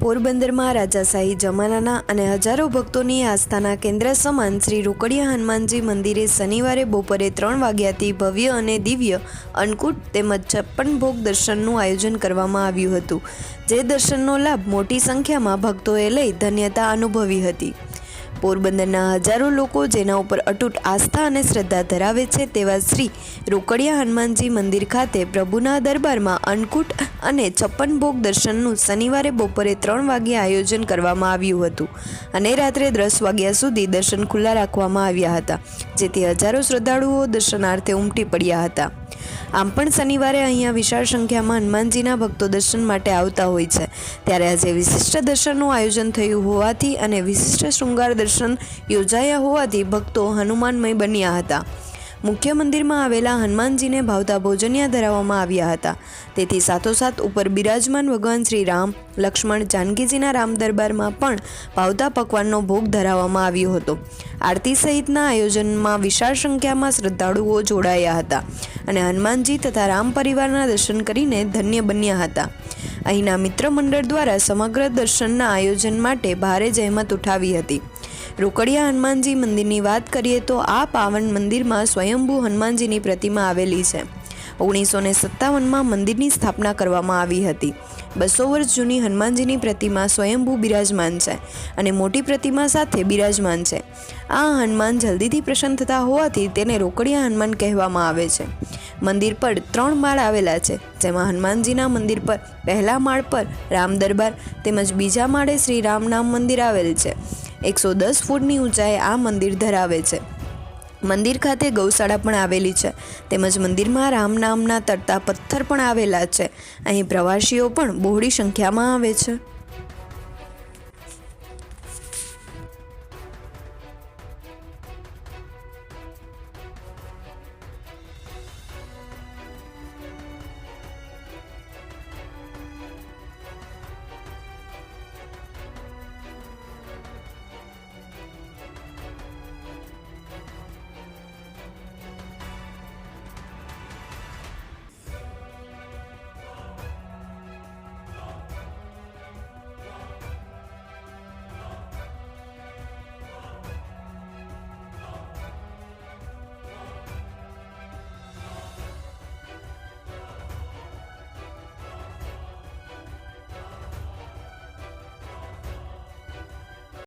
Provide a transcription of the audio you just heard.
પોરબંદરમાં રાજાશાહી જમાનાના અને હજારો ભક્તોની આસ્થાના કેન્દ્ર સમાન શ્રી રોકડિયા હનુમાનજી મંદિરે શનિવારે બપોરે ત્રણ વાગ્યાથી ભવ્ય અને દિવ્ય અન્નકૂટ તેમજ છપ્પન ભોગ દર્શનનું આયોજન કરવામાં આવ્યું હતું. જે દર્શનનો લાભ મોટી સંખ્યામાં ભક્તોએ લઈ ધન્યતા અનુભવી હતી. પોરબંદરના હજારો લોકો જેના ઉપર અતૂટ આસ્થા અને શ્રદ્ધા ધરાવે છે તેવા શ્રી રોકડિયા હનુમાનજી મંદિર ખાતે પ્રભુના દરબારમાં અન્નકૂટ અને છપ્પન ભોગ દર્શનનું શનિવારે બપોરે ત્રણ વાગ્યે આયોજન કરવામાં આવ્યું હતું અને રાત્રે દસ વાગ્યા સુધી દર્શન ખુલ્લા રાખવામાં આવ્યા હતા, જેથી હજારો શ્રદ્ધાળુઓ દર્શનાર્થે ઉમટી પડ્યા હતા. આમ પણ શનિવારે અહીંયા વિશાળ સંખ્યામાં હનુમાનજીના ભક્તો દર્શન માટે આવતા હોય છે. ત્યારે આજે વિશિષ્ટ દર્શનનું આયોજન થયું હોવાથી અને વિશિષ્ટ શૃંગાર દર્શન યોજાયા હોવાથી ભક્તો હનુમાનમય બન્યા હતા. મુખ્ય મંદિરમાં આવેલા હનુમાનજીને ભાવતા ભોજનિયા ધરાવવામાં આવ્યા હતા. તેથી સાથોસાથ ઉપર બિરાજમાન ભગવાન શ્રી રામ, લક્ષ્મણ, જાનકીજીના રામ દરબારમાં પણ ભાવતા પકવાનનો ભોગ ધરાવવામાં આવ્યો હતો. આરતી સહિતના આયોજનમાં વિશાળ સંખ્યામાં શ્રદ્ધાળુઓ જોડાયા હતા અને હનુમાનજી તથા રામ પરિવારના દર્શન કરીને ધન્ય બન્યા હતા. અહીંના મિત્ર મંડળ દ્વારા સમગ્ર દર્શનના આયોજન માટે ભારે જહેમત ઉઠાવી હતી. રોકડિયા હનુમાનજી મંદિરની વાત કરીએ તો આ પાવન મંદિરમાં સ્વયંભૂ હનુમાનજીની પ્રતિમા આવેલી છે. ઓગણીસો ને સત્તાવનમાં મંદિરની સ્થાપના કરવામાં આવી હતી. બસો વર્ષ જૂની હનુમાનજીની પ્રતિમા સ્વયંભૂ બિરાજમાન છે અને મોટી પ્રતિમા સાથે બિરાજમાન છે. આ હનુમાન જલ્દીથી પ્રસન્ન થતા હોવાથી તેને રોકડિયા હનુમાન કહેવામાં આવે છે. મંદિર પર ત્રણ માળ આવેલા છે, જેમાં હનુમાનજીના મંદિર પર પહેલા માળ પર રામ દરબાર તેમજ બીજા માળે શ્રી રામ નામ મંદિર આવેલ છે. એકસો દસ ફૂટની ઊંચાઈએ આ મંદિર ધરાવે છે. મંદિર ખાતે ગૌશાળા પણ આવેલી છે. તેમજ મંદિરમાં રામ નામના તરતા પથ્થર પણ આવેલા છે. અહીં પ્રવાસીઓ પણ બહોળી સંખ્યામાં આવે છે.